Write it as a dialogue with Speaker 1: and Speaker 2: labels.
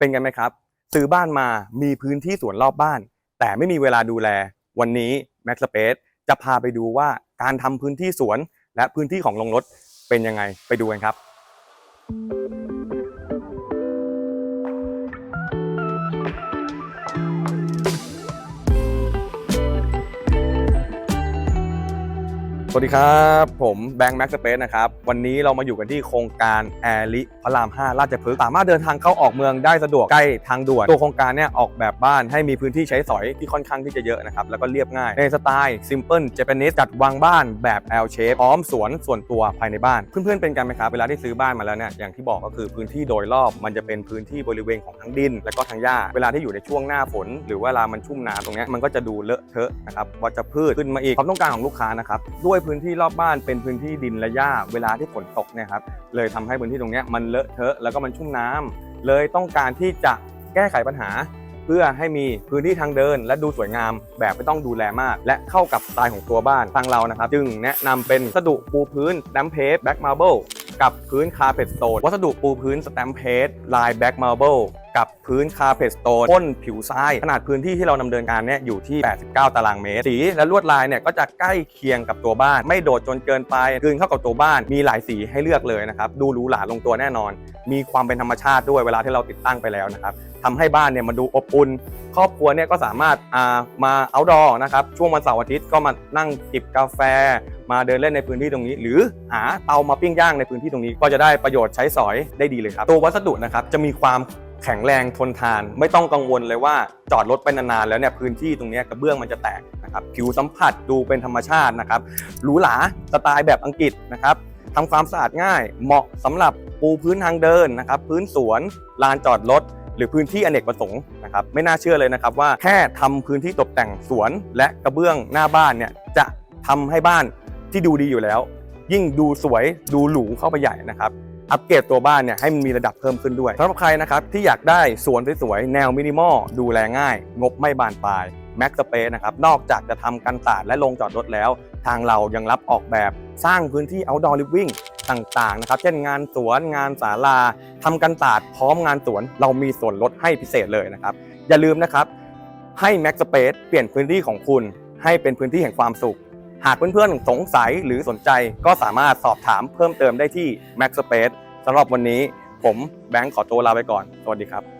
Speaker 1: เป็นกันไหมครับซื้อบ้านมามีพื้นที่สวนรอบบ้าน แต่ไม่มีเวลาดูแล วันนี้ Max Space จะพาไปดูว่าการทำพื้นที่สวนและพื้นที่ของโรงรถเป็นยังไงไปดูกันครับ สวัสดีครับ ผมแบงค์แม็กซ์สเปซนะครับ วันนี้เรามาอยู่กันที่โครงการแอริพระราม 5 ราชพฤกษ์สามารถเดินทางเข้าออกเมืองได้สะดวกใกล้ทางด่วน ตัวโครงการเนี่ยออกแบบบ้านให้มีพื้นที่ใช้สอยที่ค่อนข้างที่จะเยอะนะครับ แล้วก็เรียบง่าย ในสไตล์ Simple Japanese จัดวางบ้านแบบ L shape พร้อมสวนส่วนตัวภายในบ้าน เพื่อนๆเป็นกันไหมครับเวลาที่ซื้อบ้านมาแล้วเนี่ยอย่างที่บอกก็คือพื้นที่โดยรอบมันจะเป็นพื้นที่บริเวณของทั้งดิน และก็ทั้งหญ้าเวลาที่อยู่ในช่วงหน้าฝน หรือเวลามันชุ่มน้ำตรงเนี้ยมันก็จะดูเลอะเทอะนะครับวัชพืชขึ้นมาอีกความต้องการของลูกค้านะครับด้วยพื้นที่รอบบ้านเป็นพื้นที่ดินและหญ้าเวลาที่ฝนตกเนี่ยครับเลยทำให้พื้นที่ตรงนี้มันเลอะเทอะแล้วก็มันชุ่มน้ำเลยต้องการที่จะแก้ไขปัญหา เพื่อให้มีพื้นที่ทางเดิน และดูสวยงามแบบไม่ต้องดูแลมาก และเข้ากับสไตล์ของตัวบ้านทางเรานะครับ จึงแนะนำเป็นวัสดุปูพื้นดัมเพสแบ็กมาร์เบิลกับพื้นคาร์เพ t สโตนวัสดุปูพื้นสแตมเพสลายแบ็กมาร์เบิล กับพื้นคาเพสโตนพ่นผิวทราย ขนาดพื้นที่ที่เราดำเนินการเนี่ยอยู่ที่ 89 ตารางเมตร สีและลวดลายเนี่ยก็จะใกล้เคียงกับตัวบ้าน ไม่โดดจนเกินไปกลืนเข้ากับตัวบ้าน มีหลายสีให้เลือกเลยนะครับ ดูหรูหราลงตัวแน่นอน มีความเป็นธรรมชาติด้วยเวลาที่เราติดตั้งไปแล้วนะครับทำให้บ้านเนี่ยมันดูอบอุ่นครอบครัวเนี่ยก็สามารถอ่ามาเอาดอนะครับ ช่วงวันเสาร์อาทิตย์ก็มานั่งจิบกาแฟ มาเดินเล่นในพื้นที่ตรงนี้ หรือหาเตามาปิ้งย่างในพื้นที่ตรงนี้ ก็จะได้ประโยชน์ใช้สอยได้ดีเลยครับ ตัววัสดุนะครับจะมีความ แข็งแรงทนทาน ไม่ต้องกังวลเลยว่าจอดรถไปนานๆแล้วเนี่ยพื้นที่ตรงนี้กระเบื้องมันจะแตกนะครับผิวสัมผัสดูเป็นธรรมชาตินะครับหรูหราสไตล์แบบอังกฤษนะครับทำความสะอาดง่าย เหมาะสำหรับปูพื้นทางเดินนะครับพื้นสวนลานจอดรถหรือพื้นที่อเนกประสงค์นะครับไม่น่าเชื่อเลยนะครับว่าแค่ทำพื้นที่ตกแต่งสวนและกระเบื้องหน้าบ้านเนี่ยจะทำให้บ้านที่ดูดีอยู่แล้ว ยิ่งดูสวยดูหรูเข้าไปใหญ่นะครับ อัปเกรดตัวบ้านเนี่ยให้มันมีระดับเพิ่มขึ้นด้วยสำหรับใครนะครับที่อยากได้สวนสวยๆแนวมินิมอลดูแลง่าย งบไม่บานปลาย Max Space นะครับนอกจากจะทำกันศาสตร์และลงจอดรถแล้ว ทางเรายังรับออกแบบสร้างพื้นที่ outdoor living ต่างๆนะครับ เช่นงานสวนงานศาลาทำกันศาสตร์พร้อมงานสวนเรามีส่วนลดให้พิเศษเลยนะครับ อย่าลืมนะครับให้ Max Space เปลี่ยนพื้นที่ของคุณ ให้เป็นพื้นที่แห่งความสุข หากเพื่อนๆสงสัยหรือสนใจก็สามารถสอบถามเพิ่มเติมได้ที่ Max Space สำหรับวันนี้ผมแบงค์ขอตัวลาไปก่อน สวัสดีครับ